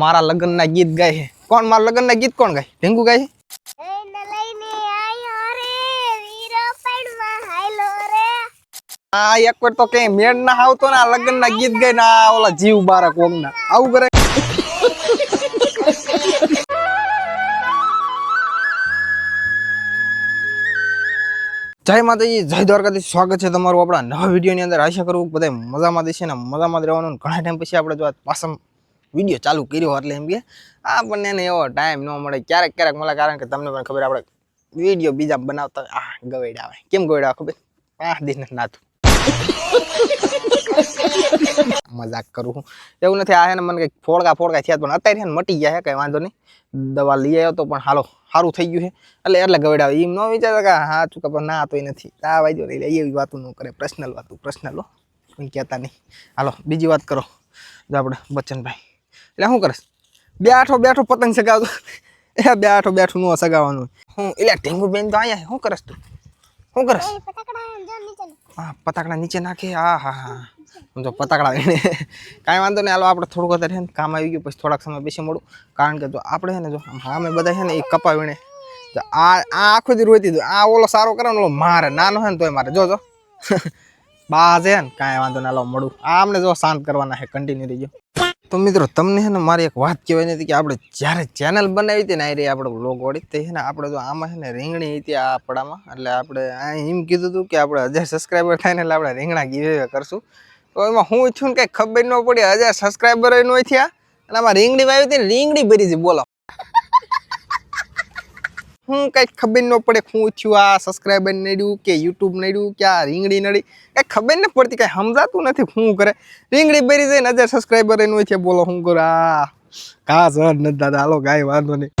મારા લગ્નના ગીત ગાય છે. કોણ મારા લગ્નના ગીત કોણ ગાય? ઢીંગુ ગાય આ એક વાર તો કઈ મેળ ના આવતો ને આ લગ્નના ગીત ગાય ને આ ઓલા જીવ બારા કોમના આવું કરે? જય માતાજી જય દ્વારકાથી સ્વાગત છે તમારું આપણા નવા વિડીયોની અંદર. આશા કરવું બધા મજામાં દેશે ને મજામાં રહેવાનું. ઘણા ટાઈમ પછી આપણે જો પાછા વીડિયો ચાલુ કર્યો એટલે એમ કે, આપણને એને એવો ટાઈમ ન મળે. ક્યારેક ક્યારેક મળે, કારણ કે તમને પણ ખબર આપણે વીડિયો બીજા બનાવતા આ ગવેડ આવે. કેમ ગવેડ ખબર? પાંચ દિન નાતું મજાક કરું એવું નથી, આ હે ને મને કંઈક ફોડકા ફોડકા થયા પણ અત્યારે છે ને મટી ગયા છે, કંઈ વાંધો નહીં. દવા લઈ આવ્યો તો પણ હાલો, સારું થઈ ગયું છે. એટલે એટલે ગવડાવે એમ ન વિચારતા કે, હા ચૂકા પણ ના તો નથી. આ વાંધો એટલે એવી વાતું ન કરે પર્સનલ વાતું પર્સનલ હો. કોઈ કહેતા નહીં. હાલો, બીજી વાત કરો. જો આપણે બચ્ચનભાઈ. એટલે શું કરશ? બેઠો બેઠો પતંગ સગાવતો. એ બેઠો બેઠો નો સગાવવાનું. હું એટલે ઢીંગુ બેન તો અહીંયા શું કરસ તું? શું કરસ જો હા પતાકડા નીચે નાખે. હા હા હા. હું તો પતાકડા એને કાંઈ વાંધો નહીં. હાલો આપણે થોડુંક અત્યારે છે ને કામ આવી ગયું. પછી થોડાક સમય બેસી મળું. કારણ કે જો આપણે છે ને જો સામે બધા છે ને એ કપા વીણે. તો આ આ આખો દી રોતી હતું આ ઓલો સારો કરે ને ઓલો મારે. નાનો હે ને તોય મારે. જો જો. બા છે ને કાંઈ વાંધો નહીં. હાલો મળું. આમને જો શાંત કરવાના છે. કન્ટિન્યુ રહીજો તો મિત્રો, તમને છે ને મારી એક વાત કહેવાની હતી કે આપણે જ્યારે ચેનલ બનાવી હતી ને આ રહી આપણે બ્લોગ તે છે ને, આપણે જો આમાં છે ને રીંગણી હતી આ આપણામાં. એટલે આપણે આ એમ કીધું હતું કે આપણે હજાર સબસ્ક્રાઈબર થાય ને, એટલે આપણે રીંગણા ગીવે કરશું. તો એમાં હું ઈચ્છું ને કંઈ ખબર ન પડી, હજાર સબસ્ક્રાઈબર ન થયા. અને આમાં રીંગણી વાવી હતી ને, રીંગણી ભરી છે, બોલો. હું કંઈક ખબર ન પડે હું થયું આ સબસ્ક્રાઈબર નડ્યું કે યુટ્યુબ નડ્યું કે આ રીંગણી નડી. કંઈ ખબર ન પડતી, કાંઈ સમજાતું નથી શું કરે. રીંગણી ભરી જાય હજાર સબસ્ક્રાઈબર એનું હોય છે, બોલો શું કરું? આ કા સર નથી દાદા હાલો, કાંઈ વાંધો નહીં.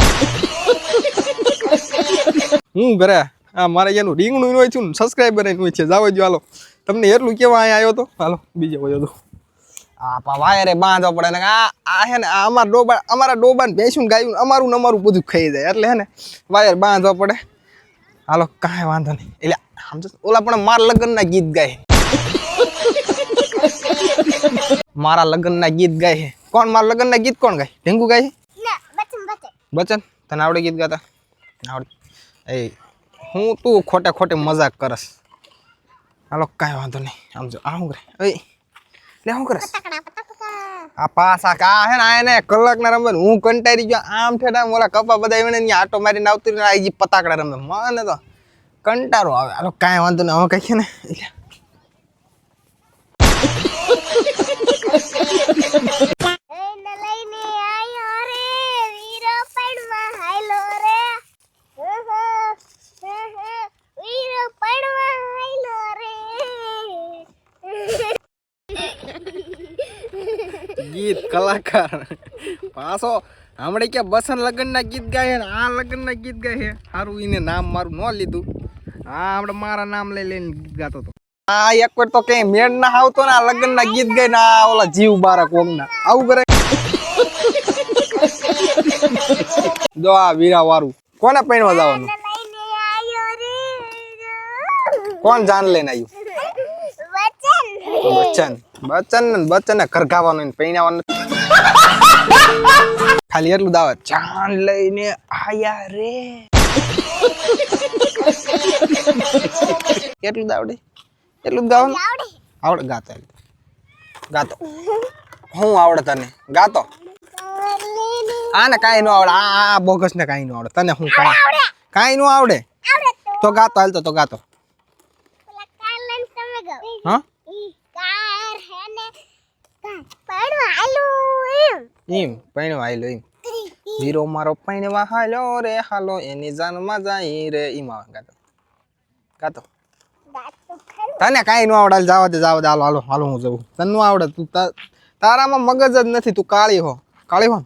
હું કરે? આ મારે એનું રીંગણું હોય છે ને સબસ્ક્રાઈબર એનું હોય છે. જાવ જો, હાલો. તમને એટલું કેવા અહીંયા આવ્યો હતો હાલો, બીજે વયો તો આ પા વાયરે બાંધવો પડે ને આ આ હે ને અમારા ડોબા અમારા ડોબાને ભેંસું ગાયું અમારું ને અમારું બધું ખાઈ જાય. એટલે હે ને વાયર બાંધવા પડે. હાલો કાંઈ વાંધો નહીં. એટલે સમજો ઓલા પણ મારા લગ્નના ગીત ગાય મારા લગ્નના ગીત ગાય છે કોણ મારા લગ્નના ગીત કોણ ગાય? ઢીંગુ ગાય બચન તને આવડે ગીત ગાતા? આવડે. એ હું તું ખોટે ખોટે મજાક કરસ. હાલો કાંઈ વાંધો નહીં. આમ જો આ શું કરે એ લે શું કરસ આ પાસા કા હે ને એને કલક ના રમે હું કંટાળી ગયો. આમ ઠેડા મોલા કપા બધા એને અહીંયા આટો મારીને આવતી ને આ પતાકડા રમે. મને તો કંટાળો આવે. આલો કાંઈ વાંધો નહીં. હવે કઈ છે ને. એટલે એને લઈને આયો રે વીરો પડવા હાયલો રે હે હે હે હે વીરો પડવા હાયલો રે ગીત કલાકાર. પાછો હમણાં કે બસન લગ્નના ગીત ગાય ને આ લગ્નના ગીત ગાય સારું એને નામ મારું ન લીધું. હા હમણાં મારા નામ લઈ લઈને ગીત ગાતો હતો. આ એક વાર તો કઈ મેળ ના આવતો ને આ લગ્નના ગીત ગાય ને આ ઓલા જીવ બારા કોમના આવું કરે. જો આ વીરા વારું કોને પહેણવા જવાનું? કોણ જાન લઈને આવ્યું બચ્ચન બચ્ચન ને બચ્ચન ને કરગાવાનું ને પૈણાવાનું નથી. ખાલી એટલું દાવત. જાન લઈને આયા રે. કેટલું દાવડે? એટલું ગાવ આવડે? ગાતો ગાતો. હું આવડે તને? ગાતો. આ ને કાંઈ ન આવડે. આ આ બોગસ ને કાંઈ ન આવડે. તને હું કાંઈ? કાંઈ ન આવડે? તો. ગાતો હાલતો તો ગાતો. હા? ઈ કાર હે ને પડવા હાલો એમ પૈણ વાયલો એમ વીરો મારો પૈણ વાહાલો રે, હાલો એની જાનમાં જાય રે. એમ આવે, ગાતો. ગાતો. તને કાંઈ ન આવડે જાવ દે જાવ દે. હાલો હાલો હાલો, હું જવું. તને ન આવડે, તું તારામાં મગજ જ નથી, તું કાળી હો. કાળી હો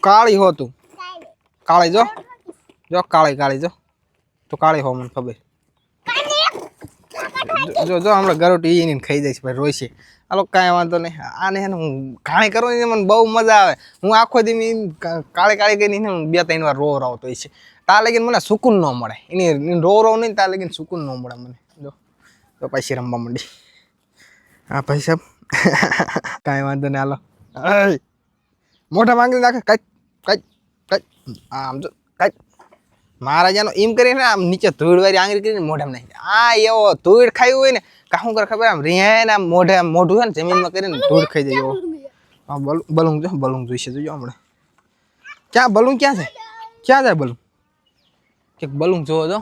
કાળી હો તું. કાળી જો. જો કાળી કાળી જો. તું કાળી હો, મને ખબર. જો- જો હમણાં ગરોટી એને ખાઈ જાય છે, ભાઈ રોય છે. હાલો કાંઈ વાંધો નહીં. આને છે ને હું ઘાણી કરું ને મને બહુ મજા આવે. હું આખો દી કાળે કાળે કરીને બે ત્રણ વાર રો રાવતો છે. ત્યાં લગીને મને સુકૂન ન મળે. એની એની રો રો નહીં તા લગીને સુકૂન ન મળે મને. જો તો પછી રમવા માંડી. હા, ભાઈ સાહેબ. કાંઈ વાંધો નહીં, હાલો. મોઢા માંગી નાખે. કઈ કઈ કાંઈક. આમ જો, કાંઈક. મહારાજાનો એમ કરીને આમ નીચે ધૂળ વાળી આંગળી કરીને મોઢામાં નાખી. આ એવો ધૂળ ખાયું હોય ને કાહું શું કરે ખબર? આમ રિહાયને આમ મોઢે આમ મોઢું છે ને જમીનમાં કરીને ધૂળ ખાઈ જાય એવો. હા બલૂન બલૂન જો બલૂન જોઈશે જોજો હમણાં. ક્યાં બલૂન ક્યાં છે? ક્યાં જાય બલું? કે બલૂન જોવો જો.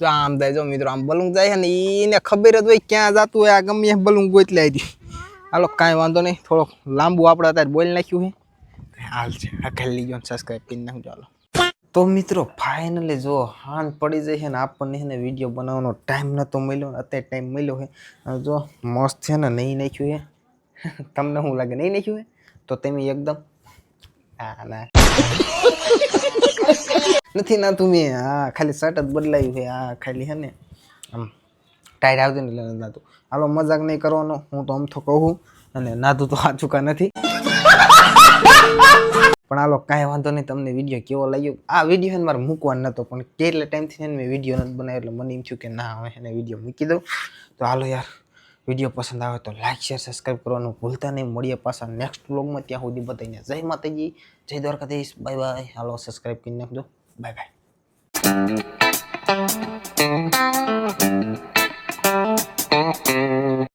તો આમ જાય જો મિત્રો આમ બલૂન જાય છે ને એને ખબર જ હોય ક્યાં જતું હોય આ ગમે બલુંગ ગોત ગોતલી આવી હાલો કાંઈ વાંધો નહીં થોડોક લાંબુ આપણે અત્યારે બોલી નાખ્યું છે. હાલ છે આ ખાલી લીજો સબસ્ક્રાઈબ કરી નાખજો હાલો. તો મિત્રો ફાઇનલી જો હાન પડી જાય છે ને, આપણને છે ને વીડિયો બનાવવાનો ટાઈમ નહોતો મળ્યો ને, અત્યારે ટાઈમ મળ્યો છે. જો મસ્ત છે ને, નહીં નાખ્યું છે. તમને શું લાગે, નહીં નાખ્યું છે? તો તમે એકદમ હા ના. નથી ના તું મેં. હા ખાલી શર્ટ જ બદલાયું છે. હા ખાલી હે ને, આમ ટાઈટ આવતી ને એટલે નાતું. હાલો, મજાક નહીં કરવાનો. હું તો આમ તો કહું. અને નાતું તો સાચું કા નથી? પણ આલો કાંઈ વાંધો નહીં, તમને વીડિયો કેવો લાગ્યો? આ વીડિયો મારે મૂકવાનો નહોતો પણ કેટલા ટાઈમથી છે ને મેં વીડિયો નથી બનાવ્યો એટલે મને એમ થયું કે ના, હવે એને વીડિયો મૂકી દઉં. તો હાલો યાર વીડિયો પસંદ આવે તો લાઈક શેર સબસ્ક્રાઈબ કરવાનું ભૂલતા નહીં. મળીએ પાછા નેક્સ્ટ વ્લોગમાં ત્યાં સુધી બતાવીને જય માતાજી, જય દ્વારકાધીશ બાય બાય હાલો સબસ્ક્રાઈબ કરી નાખજો. Bye bye